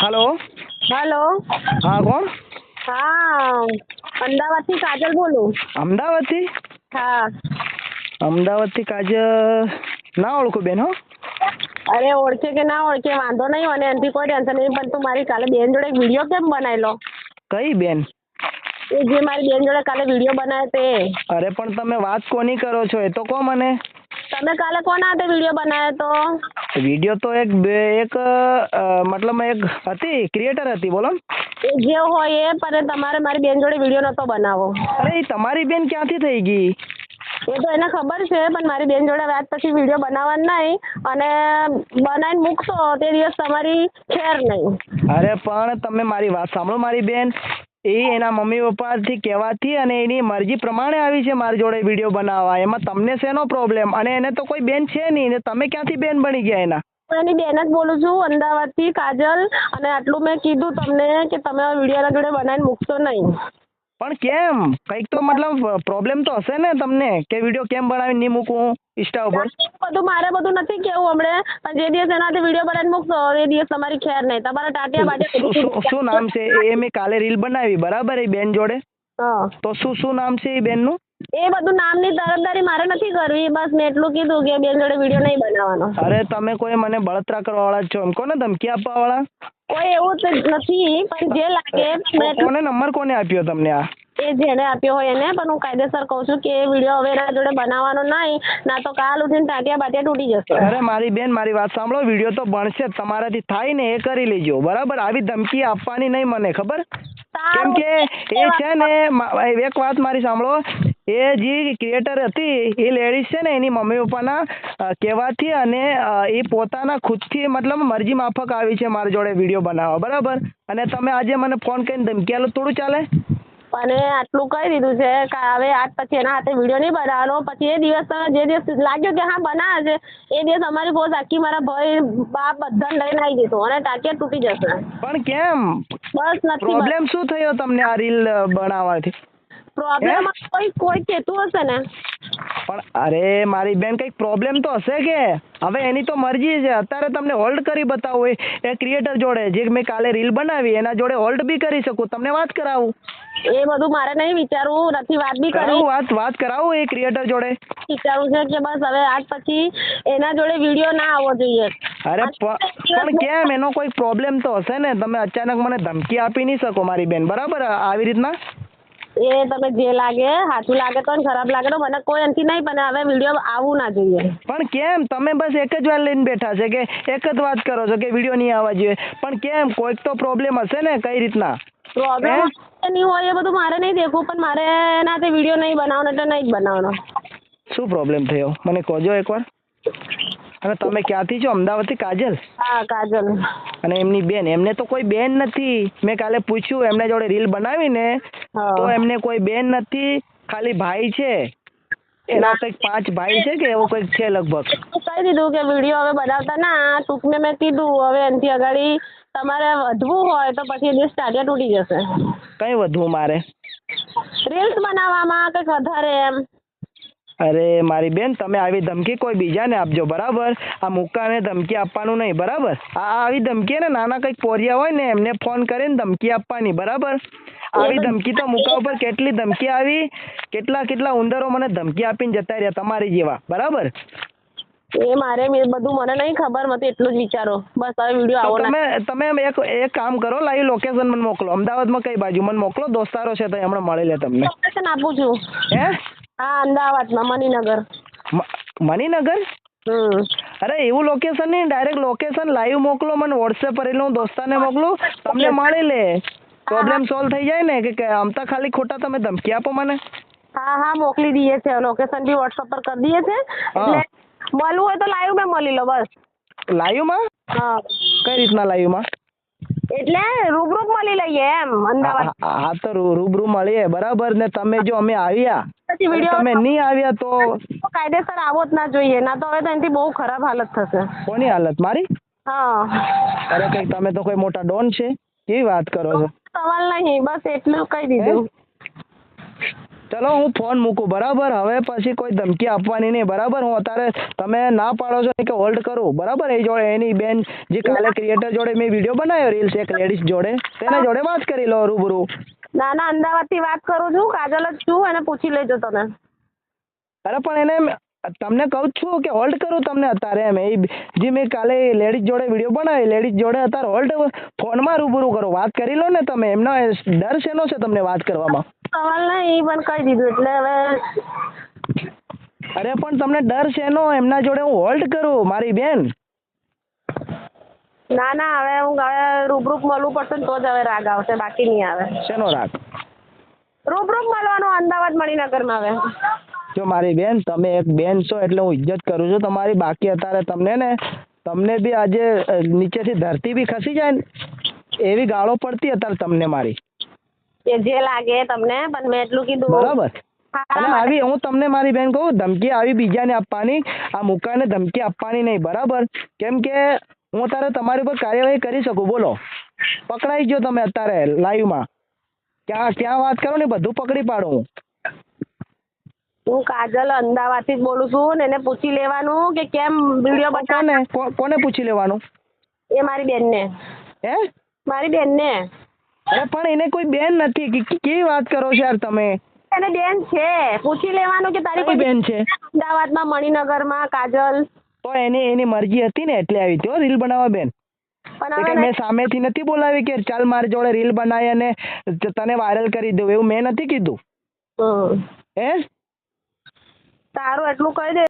હાલો. Hello. હા કોણ? હા. અમદાવાદથી કાજલ બોલું. અમદાવાદથી? હા. અમદાવાદથી કાજલ. ના ઓળખું બેન હો. અરે ઓળખે કે ના ઓળખે વાંધો નહીં મને એનાથી કોઈ ટેન્શન નહીં પણ તું મારી કાલે બેન જોડે એક વીડિયો કેમ બનાવેલો કઈ બેન? એ જે મારી બેન જોડે કાલે વીડિયો બનાવ્યો તે. અરે પણ તમે વાત કોની કરો છો? એ તો કહો મને. તમે કાલે કોના હાથે વીડિયો બનાવ્યો તો? વીડિયો તો એક બે એક મતલબ એક હતી ક્રિએટર હતી બોલો. એ જે હોય એ પણ તમારે મારી બેન જોડે વીડિયો નતો બનાવો. અરે તમારી બેન ક્યાંથી થઈ ગઈ? એ તો એને ખબર છે પણ મારી બેન જોડે વાત પછી વીડિયો બનાવવાનો નહીં અને બનાવીને મૂકશો તે દિવસ તમારી ખેર નહીં અરે પણ તમે મારી વાત સાંભળો મારી બેન. એ એના મમ્મી પપ્પાથી કહેવાથી અને એની મરજી પ્રમાણે આવી છે મારી જોડે વીડિયો બનાવવા. એમાં તમને શેનો પ્રોબ્લેમ અને એને તો કોઈ બેન છે નહીં. ને તમે ક્યાંથી બેન બની ગયા એના? હું એની બેન જ બોલું છું, અમદાવાદથી કાજલ. અને આટલું મેં કીધું તમને કે તમે આ વિડીયોના જોડે બનાવીને મૂકશો નહીં. પણ કેમ? કંઈક તો મતલબ પ્રોબ્લેમ તો હશે ને તમને? કે વીડિયો કેમ બનાવીને નહીં મૂકું ઇન્સ્ટા ઉપર? બધું મારે બધું નથી કેવું હમણે. પણ જે દિવસ એનાથી વીડિયો બનાવીને મૂકશો એ દિવસ તમારી ખેર નહીં. તમારા ટાટિયા બાટિયા શું નામ છે? એ મેં કાલે રીલ બનાવી બરાબર? એ બેન જોડે? હા. તો શું શું નામ છે એ બેનનું? એ બધું નામની તરફદારી મારે નથી કરવી. બસ મેં એટલું કીધું કે બેન જોડે વીડિયો નહીં બનાવવાનો. અરે તમે કોઈ મને બળતરા કરવા વાળા જ છો એમ. કોને ધમકી આપવા વાળા કોઈ એવું તો નથી પણ જે લાગે કોને નંબર કોને આપ્યો તમને આ? એ જેને આપ્યો હોય એને પણ હું કાયદેસર કહું છું કે એ વીડિયો હવે એના જોડે બનાવવાનો નહીં ના તો કાલ ઉઠીને ટાંટિયા બાટિયા તૂટી જશે. અરે મારી બેન મારી વાત સાંભળો વીડિયો તો બનશે તમારાથી થાય ને એ કરી લેજો. બરાબર? આવી ધમકી આપવાની નહીં મને ખબર? કેમ કે એ છે ને એક વાત મારી સાંભળો. એ જે ક્રિએટર હતી એ લેડીઝ છે ને એની મમ્મી પપ્પાના કહેવાથી અને એ પોતાના ખુદથી મતલબ મરજી માફક આવી છે મારી જોડે વીડિયો બનાવવા બરાબર? અને તમે આજે મને ફોન કરીને ધમકી આલો થોડું ચાલે? અને આટલું કહી દીધું છે કે હવે આજ પછી એના હાથે વીડિયો નહીં બનાવવાનો પછી એ દિવસ તમે જે દિવસ લાગ્યો કે હા બનાવે છે એ દિવસ અમારી ફોર્સ આખી મારા ભાઈ બાપ બધાને લઈને આવી જઈશું અને ટાંટિયા તૂટી જશે. પણ કેમ? બસ પ્રોબ્લેમ શું થયો તમને આ રીલ બનાવવાથી? પ્રોબ્લેમ કોઈ કોઈ કહેતું હશે ને? પણ અરે મારી બેન કંઈક પ્રોબ્લેમ તો હશે કે? હવે એની તો મરજી છે. અત્યારે તમને હોલ્ડ કરી બતાવું. એ એ ક્રિએટર જોડે જે મેં કાલે રીલ બનાવી એના જોડે હોલ્ડ બી કરી શકું. તમને વાત કરાવું? એ બધું મારે નહીં વિચારવું. નથી વાત બી કરી. વાત વાત કરાવું એ ક્રિએટર જોડે? વિચારવું છે કે બસ હવે આજ પછી એના જોડે વીડિયો ના આવવો જોઈએ. અરે પણ કેમ? એનો કોઈ પ્રોબ્લેમ તો હશે ને? તમે અચાનક મને ધમકી આપી નહીં શકો મારી બેન. બરાબર? આવી રીતના? એ તમે જે લાગે સાચું લાગે તો ખરાબ લાગે તો મને કોઈ એનથી નહીં પણ હવે વીડિયો આવવું ના જોઈએ. પણ કેમ? તમે બસ એક જ વાર લઈને બેઠા છે કે એક જ વાત કરો છો કે વીડિયો નહીં આવવા જોઈએ. પણ કેમ? કોઈક તો પ્રોબ્લેમ હશે ને કઈ રીતના? પ્રોબ્લેમ? નહીં હોય એ બધું મારે નહીં દેખવું પણ મારે એનાથી વીડિયો નહીં બનાવવાનો એટલે નહીં જ બનાવવાનો. શું પ્રોબ્લેમ થયો? મને કહોજો એકવાર. અને તમે ક્યાંથી છો? અમદાવાદથી કાજલ? હા કાજલ. અને એમની બેન? એમને તો કોઈ બેન નથી. મેં કાલે પૂછ્યું એમને જોડે રીલ બનાવીને. તો એમને કોઈ બેન નથી ખાલી ભાઈ છે. એના કંઈક પાંચ ભાઈ છે કે એવું કંઈક છે લગભગ? કહી દીધું કે વીડિયો હવે બનાવતા ના ટૂંકને મેં કીધું હવે એનથી અગાડી તમારે વધવું હોય તો પછી એની દિવસ ટાટિયા તૂટી જશે. કઈ વધવું મારે? રીલ્સ બનાવવામાં કંઈક વધારે એમ. અરે મારી બેન તમે આવી ધમકી કોઈ બીજાને આપજો બરાબર? આ મુક્કાને ધમકી આપવાનું નહીં બરાબર? આ આવી ધમકી ને નાના કંઈક પોરિયા હોય ને એમને ફોન કરીને ધમકી આપવાની બરાબર? આવી ધમકી તો મુક્કા ઉપર કેટલી ધમકી આવી? કેટલા કેટલા ઉંદરો મને ધમકી આપીને જતા રહ્યા તમારી જેવા બરાબર? એ મારે બધું મને નહીં ખબર મને એટલું જ વિચારો. બસ હવે વીડિયો આવો તમે તમે એક એક કામ કરો લાઈવ લોકેશન મને મોકલો. અમદાવાદમાં કઈ બાજુ? મને મોકલો દોસ્તારો છે તો હમણાં મળી લે તમને. લોકેશન આપું છું. હે? હા અમદાવાદમાં મણિનગર. મણિનગર? હમ. અરે એવું લોકેશન નહીં ડાયરેક્ટ લોકેશન લાઈવ મોકલો મને વોટ્સએપ પર એટલે હું દોસ્તાને મોકલું તમને મળી લે. પ્રોબ્લેમ સોલ્વ થઈ જાય ને કે આમ તો ખાલી ખોટા તમે ધમકી આપો મને. હા હા મોકલી દઈએ છે. લોકેશન બી વોટ્સઅપ પર કરી દઈએ છે. એટલે મળવું હોય તો લાઈવ મેં મળી લો બસ. લાઈવમાં હા. કઈ રીતના લાઈવમાં? એટલે રૂબરૂ મળી લઈએ એમ અમદાવાદ. હા તો રૂબરૂ મળીએ. બરાબર ને તમે જો અમે આવ્યા પછી વીડિયો તમે નહીં આવ્યા તો કાયદેસર આવો જ ના જોઈએ ના તો હવે તો એનાથી બહુ ખરાબ હાલત થશે. કોની હાલત? મારી? હા. અરે કઈ તમે તો કોઈ મોટા ડોન છે? કેવી વાત કરો છો? સવાલ નહીં બસ એટલું કહી દીધું. ચલો હું ફોન મૂકું બરાબર? હવે પછી કોઈ ધમકી આપવાની નહીં બરાબર? હું અત્યારે તમે ના પાડો છો કે હોલ્ડ કરું બરાબર? એ જોડે એની બેન જે કાલે ક્રિએટર જોડે મેં વીડિયો બનાવ્યો રીલ્સ એક લેડીઝ જોડે તેના જોડે વાત કરી લો રૂબરૂ. ના ના અમદાવાદથી વાત કરું છું કાજલ જ છું અને પૂછી લેજો તમે. અરે પણ એને તમને કહું જ છું કે હોલ્ડ કરું તમને અત્યારે એમ. એ જે મેં કાલે લેડીઝ જોડે વીડિયો બનાવી લેડીઝ જોડે અત્યારે હોલ્ડ ફોનમાં રૂબરૂ કરો. વાત કરી લો ને તમે એમનો ડર શેનો છે તમને વાત કરવામાં? સવાલ નહીં પણ કહી દીધું એટલે હવે અરે પણ તમને ડર શેનો? એમના જોડે હું હોલ્ડ કરું મારી બેન. ના ના હવે હું હવે રૂબરૂપ મળવું પડશે ને તો જ હવે રાગ આવશે બાકી નહીં આવે. શેનો રાગ? રૂબરૂપ મળવાનું અમદાવાદ મણિનગરમાં હવે. જો મારી બેન તમે એક બેન છો એટલે હું ઇજ્જત કરું છું તમારી બાકી અત્યારે તમને ને તમને બી આજે નીચેથી ધરતી બી ખસી જાય ને એવી ગાળો પડતી અત્યારે તમને મારી. એ જે લાગે તમને પણ મેં એટલું કીધું. બરાબર? અને આવી હું તમને મારી બેન કહું ધમકી આવી બીજાને આપવાની આ મુકાને ધમકી આપવાની નહીં બરાબર? કેમ કે હું અત્યારે તમારી ઉપર કાર્યવાહી કરી શકું બોલો. પકડાઈ ગયો તમે અત્યારે લાઈવમાં ક્યાં ક્યાં વાત કરો ને બધું પકડી પાડું. હું હું કાજલ અમદાવાદથી જ બોલું છું ને એને પૂછી લેવાનું કે કેમ વીડિયો બતાવો કોને કોને પૂછી લેવાનું? એ મારી બેનને. હે? મારી બેનને. અરે પણ એને કોઈ બેન નથી. કે- કેવી વાત કરો છો યાર તમે? એને બેન છે. પૂછી લેવાનું કે તારી કોઈ બેન છે? અમદાવાદમાં મણિનગરમાં કાજલ તો એની એની મરજી હતી ને એટલે આવી હતી હો રીલ બનાવવા બેન. પણ એ હવે મેં સામેથી નથી બોલાવી કે ચાલ મારી જોડે રીલ બનાવી અને તને વાયરલ કરી દઉં એવું મેં નથી કીધું. હે? સારું એટલું કહી દે.